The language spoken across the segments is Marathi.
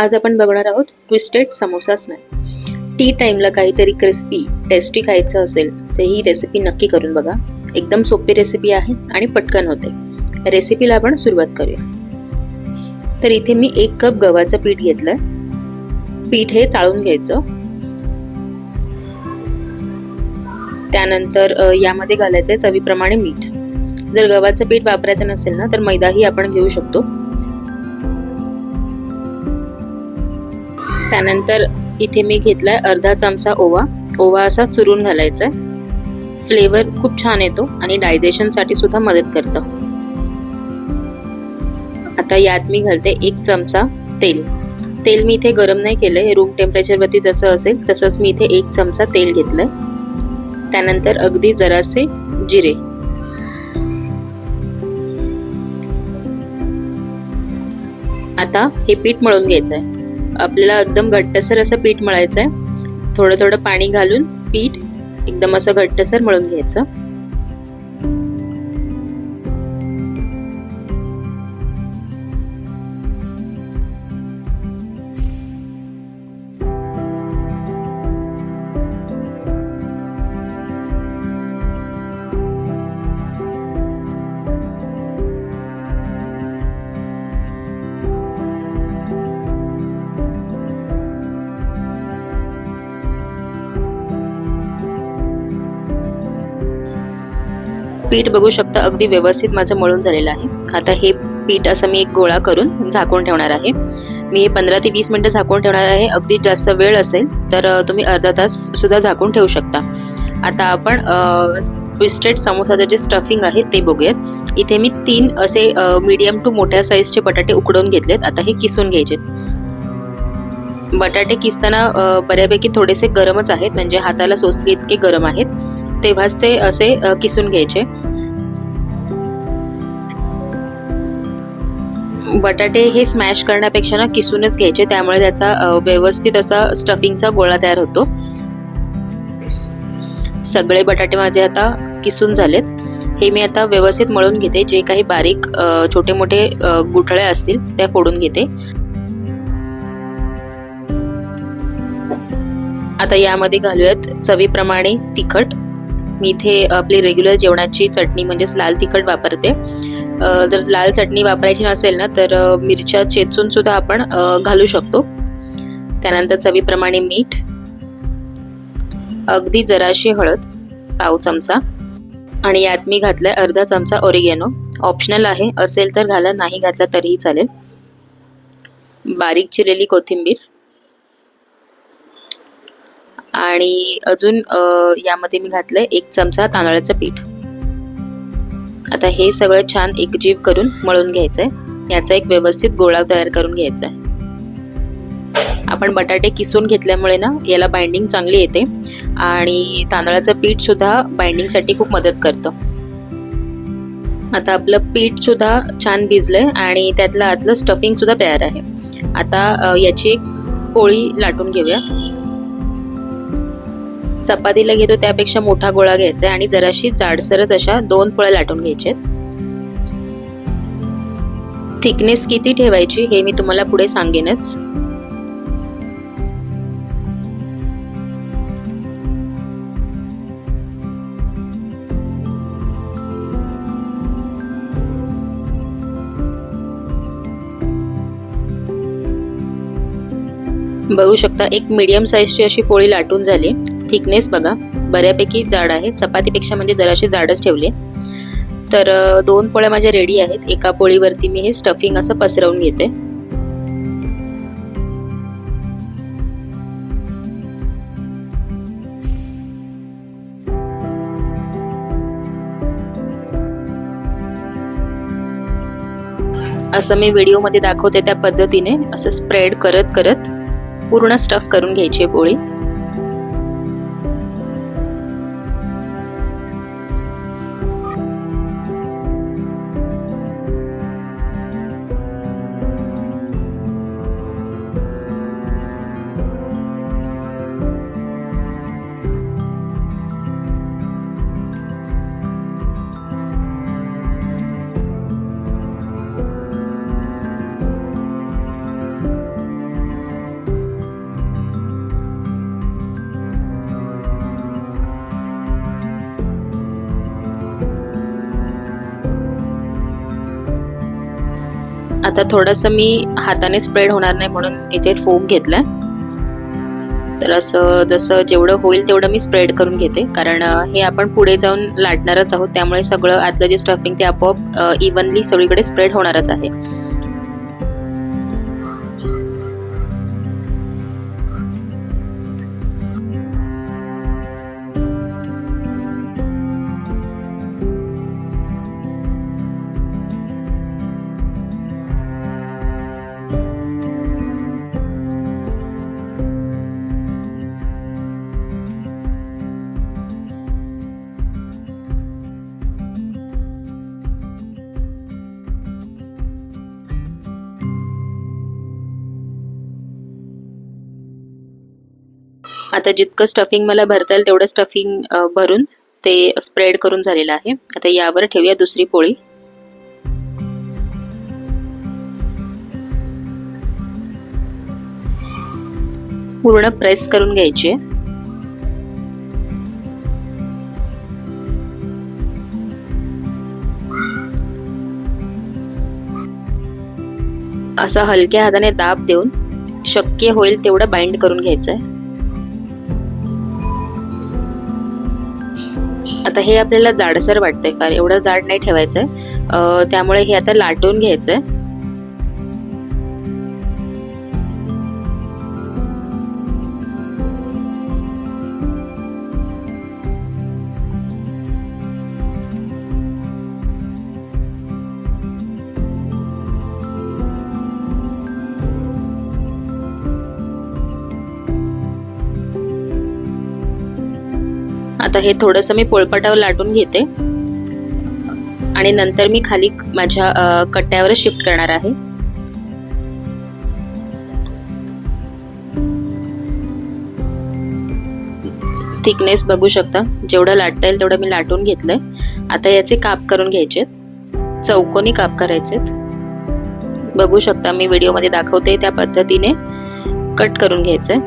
आज आपण बघणार आहोत ट्विस्टेड समोसा स्नॅक टी टाईमला काहीतरी क्रिस्पी टेस्टी खायचं असेल तर ही रेसिपी नक्की करून बघा. एकदम सोपी रेसिपी आहे आणि पटकन होते. रेसिपीला आपण सुरुवात करूया. तर इथे मी एक कप गव्हाचं पीठ घेतलंय. पीठ हे चाळून घ्यायचं. त्यानंतर यामध्ये घालायचं आहे चवीप्रमाणे मीठ. जर गव्हाचं पीठ वापरायचं नसेल ना तर मैदाही आपण घेऊ शकतो. त्यानंतर इथे मी घेतलाय अर्धा चमचा ओवा. ओवा असा चुरून घालायचा आहे. फ्लेवर खूप छान येतो आणि डायजेशनसाठी सुद्धा मदत करतं. आता यात मी घालते एक चमचा तेल. तेल मी इथे गरम नाही केलं हे रूम टेम्परेचरवरती जसं असेल तसंच मी इथे एक चमचा तेल घेतलं त्यानंतर अगदी जरासे जिरे. आता हे पीठ मळून घ्यायचं आहे आपल्याला एकदम घट्टसर असं पीठ मळायचं आहे थोडं थोडं पाणी घालून पीठ एकदम असं घट्टसर मळून घ्यायचं. पीठ बघू शकता अगदी व्यवस्थित माझं मळून झालेलं आहे. आता हे पीठ असं मी एक गोळा करून झाकून ठेवणार आहे. मी हे पंधरा ते वीस मिनटं झाकून ठेवणार आहे. अगदी जास्त वेळ असेल तर तुम्ही अर्धा तास सुद्धा झाकून ठेवू शकता. आता आपण ट्विस्टेड समोसाचं जे स्टफिंग आहे ते बघूयात. इथे मी तीन असे मीडियम टू मोठ्या साईजचे बटाटे उकडून घेतलेत. आता हे किसून घ्यायचे. बटाटे किसताना बऱ्यापैकी थोडेसे गरमच आहेत. म्हणजे हाताला सोसले इतके गरम आहेत. तेव्हाच ते असे किसून घ्यायचे. बटाटे हे स्मॅश करण्यापेक्षा ना किसूनच घ्यायचे. त्यामुळे त्याचा व्यवस्थित असा स्टफिंगचा गोळा तयार होतो. सगळे बटाटे माझे आता किसून झालेत. हे मी आता व्यवस्थित मळून घेते. जे काही बारीक छोटे मोठे गुठळ्या गुठळे असतील त्या फोडून घेते. आता यामध्ये घालूयात चवीप्रमाणे तिखट. मी इथे आपली रेग्युलर जेवणाची चटणी म्हणजेच लाल तिखट वापरते. जर लाल चटणी वापरायची नसेल ना तर मिरच्या चेचून सुद्धा आपण घालू शकतो. त्यानंतर चवीप्रमाणे मीठ अगदी जराशी हळद पाव चमचा आणि यात मी घातलाय अर्धा चमचा ओरिगेनो ऑप्शनल आहे असेल तर घाला नाही घातला तरीही चालेल. बारीक चिरलेली कोथिंबीर. आणि अजून यामध्ये मी घातलंय एक चमचा तांदळाचं पीठ. आता हे सगळं छान एकजीव करून मळून घ्यायचंय. याचा एक व्यवस्थित गोळा तयार करून घ्यायचा आहे आपण बटाटे किसून घेतल्यामुळे ना याला बाइंडिंग चांगली येते. आणि तांदळाचं पीठ सुद्धा बाइंडिंगसाठी खूप मदत करतं. आता आपलं पीठ सुद्धा छान भिजलंय आणि त्यातलं आतलं स्टफिंग सुद्धा तयार आहे. आता याची एक पोळी लाटून घेऊया. चपातीला घेतो त्यापेक्षा मोठा गोळा घ्यायचा आहे आणि जराशी जाडसरच अशा दोन पोळ्या लाटून घ्यायच्या थिकनेस किती ठेवायची हे मी तुम्हाला पुढे सांगेनच. बघू शकता एक मीडियम साईजची अशी पोळी लाटून झाली. थिकनेस बघा. बऱ्यापैकी जाड आहे. चपातीपेक्षा म्हणजे जराशी जाडच ठेवले तर दोन पोळ्या माझ्या रेडी आहेत. एका पोळीवरती मी हे स्टफिंग असं पसरवून घेते. असं मी व्हिडिओमध्ये दाखवते त्या पद्धतीने. असं स्प्रेड करत करत पूर्ण स्टफ करून घ्यायची आहे पोळी. आता थोडस मी हाताने स्प्रेड होणार नाही म्हणून इथे फोक घेतलाय. तर असं जसं जेवढं होईल तेवढं मी स्प्रेड करून घेते. कारण हे आपण पुढे जाऊन लाटणारच आहोत. त्यामुळे सगळं आतलं जे स्टफिंग ते आपोआप इव्हनली सगळीकडे स्प्रेड होणारच आहे. आता जितकं स्टफिंग मला भरता येईल तेवढं स्टफिंग भरून ते स्प्रेड करून झालेलं आहे. आता यावर ठेवूया दुसरी पोळी. पूर्ण प्रेस करून घ्यायची. आहे. असा हलक्या हाताने दाब देऊन शक्य होईल तेवढं बाइंड करून घ्यायचंय. आता हे आपल्याला जाडसर वाटतंय फार. एवढं जाड नाही ठेवायचंय त्यामुळे हे आता लाटून घ्यायचंय. आता हे थोडंसं मी पोळपाटावर लाटून घेते. आणि नंतर मी खाली माझ्या कट्ट्यावर शिफ्ट करणार आहे. थिकनेस बघू शकता. जेवढं लाटता येईल तेवढं मी लाटून घेतलंय. आता याचे काप करून घ्यायचे चौकोनी काप करायचे बघू शकता मी व्हिडिओमध्ये दाखवते त्या पद्धतीने कट करून घ्यायचंय.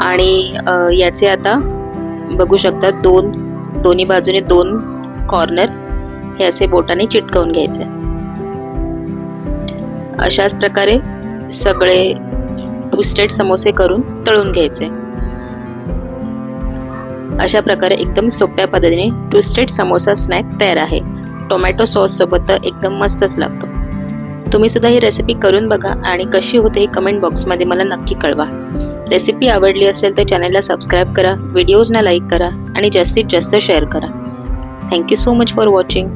आणि याचे आता बघू शकता दोन दोन्ही बाजूने दोन कॉर्नर हे असे बोटाने चिटकवून घ्यायचे. अशाच प्रकारे सगळे ट्विस्टेड समोसे करून तळून घ्यायचे. अशा प्रकारे एकदम सोप्या पद्धतीने ट्विस्टेड समोसा स्नॅक तयार आहे. टोमॅटो सॉस सोबत तर एकदम मस्तच लागतो. तुम्ही सुद्धा ही रेसिपी करून बघा आणि कशी होते हे कमेंट बॉक्समध्ये मला नक्की कळवा. रेसिपी आवडली असेल तर चॅनलला सबस्क्राईब करा व्हिडिओजना लाईक करा आणि जास्तीत जास्त शेअर करा. Thank you so much for watching